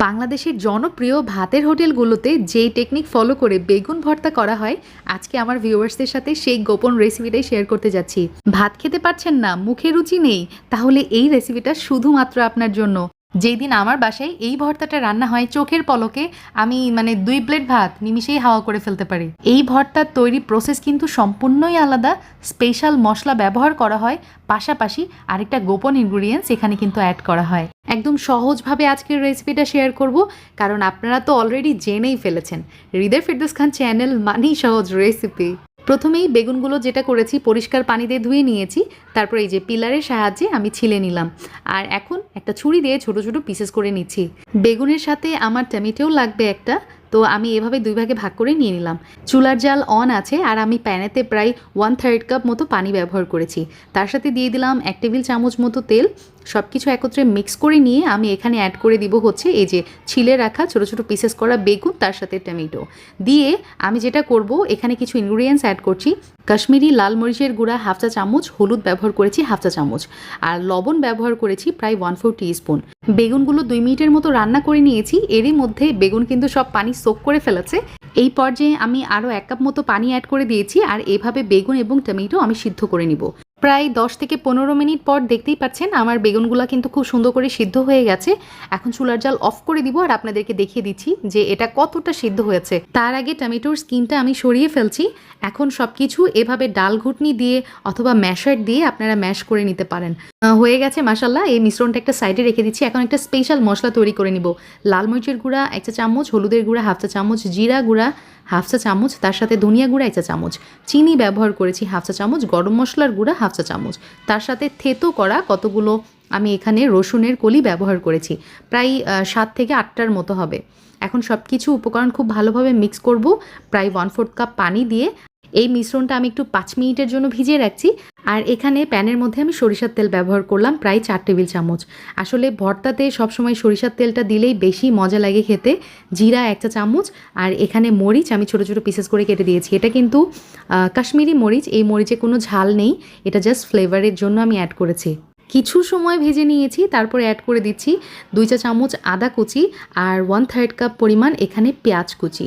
বাংলাদেশের জনপ্রিয় ভাতের হোটেলগুলোতে যেই টেকনিক ফলো করে বেগুন ভর্তা করা হয়, আজকে আমার ভিউয়ার্সদের সাথে সেই গোপন রেসিপিটাই শেয়ার করতে যাচ্ছি। ভাত খেতে পারছেন না, মুখে রুচি নেই, তাহলে এই রেসিপিটা শুধুমাত্র আপনার জন্য। যেই দিন আমার বাসায় এই ভর্তাটা রান্না হয়, চোখের পলকে আমি মানে দুই প্লেট ভাত নিমিশেই হাওয়া করে ফেলতে পারি। এই ভর্তার তৈরি প্রসেস কিন্তু সম্পূর্ণই আলাদা। স্পেশাল মশলা ব্যবহার করা হয়, পাশাপাশি আরেকটা গোপন ইনগ্রিডিয়েন্টস এখানে কিন্তু অ্যাড করা হয়। একদম সহজভাবে আজকের রেসিপিটা শেয়ার করব, কারণ আপনারা তো অলরেডি জেনেই ফেলেছেন। হৃদয় ফিরদোস খান চ্যানেল মানেই সহজ রেসিপি প্রথমেই বেগুনগুলো যেটা করেছি, পরিষ্কার পানি দিয়ে ধুয়ে নিয়েছি, তারপর এই যে পিলারের সাহায্যে আমি ছিলে নিলাম। আর এখন একটা ছুরি দিয়ে ছোট ছোট পিসেস করে নিচ্ছি। বেগুনের সাথে আমার টমেটোও লাগবে একটা, তো আমি এভাবে দুই ভাগে ভাগ করে নিয়ে নিলাম। চুলার জাল অন আছে, আর আমি প্যানেতে প্রায় ওয়ান থার্ড কাপ মতো পানি ব্যবহার করেছি। তার সাথে দিয়ে দিলাম এক টেবিল চামচ মতো তেল সব কিছু একত্রে মিক্স করে নিয়ে আমি এখানে অ্যাড করে দিব হচ্ছে এই যে ছিলে রাখা ছোটো ছোটো পিসেস করা বেগুন, তার সাথে টমেটো দিয়ে আমি যেটা করব, এখানে কিছু ইনগ্রিডিয়েন্টস অ্যাড করছি। কাশ্মীরি লাল মরিচের গুঁড়া হাফ চা চামচ, হলুদ ব্যবহার করেছি হাফ চা চামচ। আর লবণ ব্যবহার করেছি প্রায় ওয়ান ফোর স্পুন বেগুনগুলো দুই মিনিটের মতো রান্না করে নিয়েছি। এরই মধ্যে বেগুন কিন্তু সব পানি সোক করে ফেলেছে। এই পর্যায়ে আমি আরও এক কাপ মতো পানি অ্যাড করে দিয়েছি। আর এভাবে বেগুন এবং টমেটো আমি সিদ্ধ করে নিব। প্রায় দশ থেকে পনেরো মিনিট পর দেখতেই পাচ্ছেন আমার বেগুনগুলো কিন্তু খুব সুন্দর করে সিদ্ধ হয়ে গেছে। এখন চুলার জাল অফ করে দিব আর আপনাদেরকে দেখিয়ে দিচ্ছি যে এটা কতটা সিদ্ধ হয়েছে। তার আগে টমেটোর স্কিনটা আমি সরিয়ে ফেলছি। এখন সব কিছু এভাবে ডাল ঘুটনি দিয়ে অথবা ম্যাশার দিয়ে আপনারা ম্যাশ করে নিতে পারেন। হয়ে গেছে মাসাল্লাহ এই মিশ্রণটা একটা সাইডে রেখে দিচ্ছি। এখন একটা স্পেশাল মশলা তৈরি করে নিব। লাল মরিচের গুঁড়া এক চা চামচ, হলুদের গুঁড়া, হাফ চা চামচ, জিরা গুঁড়া হাফ চা চামচ, তার সাথে ধনিয়া গুঁড়া এক চা চামচ, চিনি ব্যবহার করেছি হাফ চা চামচ, গরম মশলার গুঁড়া হাফ চা চামচ। তার সাথে থেতো করা কতগুলো আমি এখানে রসুনের কলি ব্যবহার করেছি, প্রায় সাত থেকে আটটার মতো হবে। এখন সব কিছু উপকরণ খুব ভালোভাবে মিক্স করব, প্রায় ওয়ান ফোর্থ কাপ পানি দিয়ে। এই মিশ্রণটা আমি একটু পাঁচ মিনিটের জন্য ভিজিয়ে রাখছি। আর এখানে প্যানের মধ্যে আমি সরিষার তেল ব্যবহার করলাম প্রায় চার টেবিল চামচ। আসলে ভর্তাতে সবসময় সরিষার তেলটা দিলেই বেশি মজা লাগে খেতে। জিরা একটা চামচ আর এখানে মরিচ আমি ছোটো ছোটো পিসেস করে কেটে দিয়েছি। এটা কিন্তু কাশ্মীরি মরিচ, এই মরিচে কোনো ঝাল নেই। এটা জাস্ট ফ্লেভারের জন্য আমি অ্যাড করেছি। কিছু সময় ভেজে নিয়েছি, তারপরে অ্যাড করে দিচ্ছি দুই চা চামচ আদা কুচি আর ওয়ান থার্ড কাপ পরিমাণ এখানে পেঁয়াজ কুচি।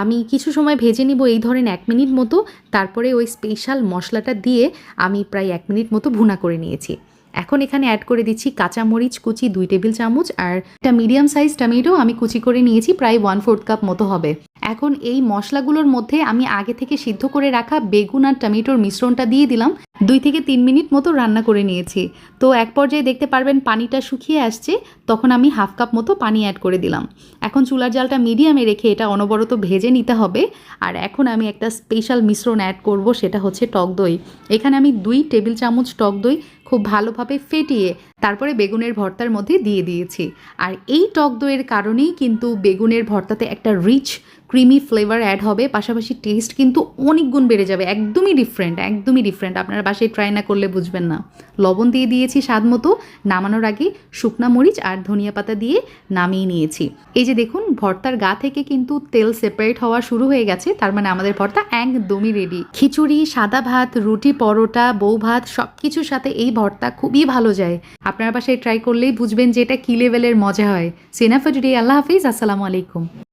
আমি কিছু সময় ভেজে নিব এই ধরেন এক মিনিট মতো, তারপরে ওই স্পেশাল মশলাটা দিয়ে আমি প্রায় এক মিনিট মতো ভুনা করে নিয়েছি। এখন এখানে অ্যাড করে দিচ্ছি কাঁচামরিচ কুচি দুই টেবিল চামচ আর একটা মিডিয়াম সাইজ টমেটো আমি কুচি করে নিয়েছি, প্রায় ওয়ান ফোর্থ কাপ মতো হবে। এখন এই মশলাগুলোর মধ্যে আমি আগে থেকে সিদ্ধ করে রাখা বেগুন আর টমেটোর মিশ্রণটা দিয়ে দিলাম। দুই থেকে তিন মিনিট মতো রান্না করে নিয়েছি। তো এক পর্যায়ে দেখতে পারবেন পানিটা শুকিয়ে আসছে, তখন আমি হাফ কাপ মতো পানি অ্যাড করে দিলাম। এখন চুলার জালটা মিডিয়ামে রেখে এটা অনবরত ভেজে নিতে হবে। আর এখন আমি একটা স্পেশাল মিশ্রণ অ্যাড করব, সেটা হচ্ছে টক দই। এখানে আমি দুই টেবিল চামচ টক দই খুব ভালোভাবে ফেটিয়ে তারপরে বেগুনের ভর্তার মধ্যে দিয়ে দিয়েছি। আর এই টক দইয়ের কারণেই কিন্তু বেগুনের ভর্তাতে একটা রিচ ক্রিমি ফ্লেভার অ্যাড হবে। পাশাপাশি টেস্ট কিন্তু অনেক গুণ বেড়ে যাবে, একদমই ডিফারেন্ট একদমই ডিফারেন্ট আপনারা বাসায় ট্রাই না করলে বুঝবেন না। লবণ দিয়ে দিয়েছি স্বাদ মতো, নামানোর আগে শুকনা মরিচ আর ধনিয়া পাতা দিয়ে নামিয়ে নিয়েছি। এই দেখুন, ভর্তার গা থেকে কিন্তু তেল সেপারেট হওয়া শুরু হয়ে গেছে। তার মানে আমাদের ভর্তা একদমই রেডি খিচুড়ি, সাদা ভাত, রুটি, পরোটা, বউ ভাত সব কিছুর সাথে এই ভর্তা খুবই ভালো যায়। আপনার বাসায় ট্রাই করলেই বুঝবেন যে এটা কি লেভেলের মজা হয়। টুডে আল্লাহ হাফিজ, আসসালামু আলাইকুম।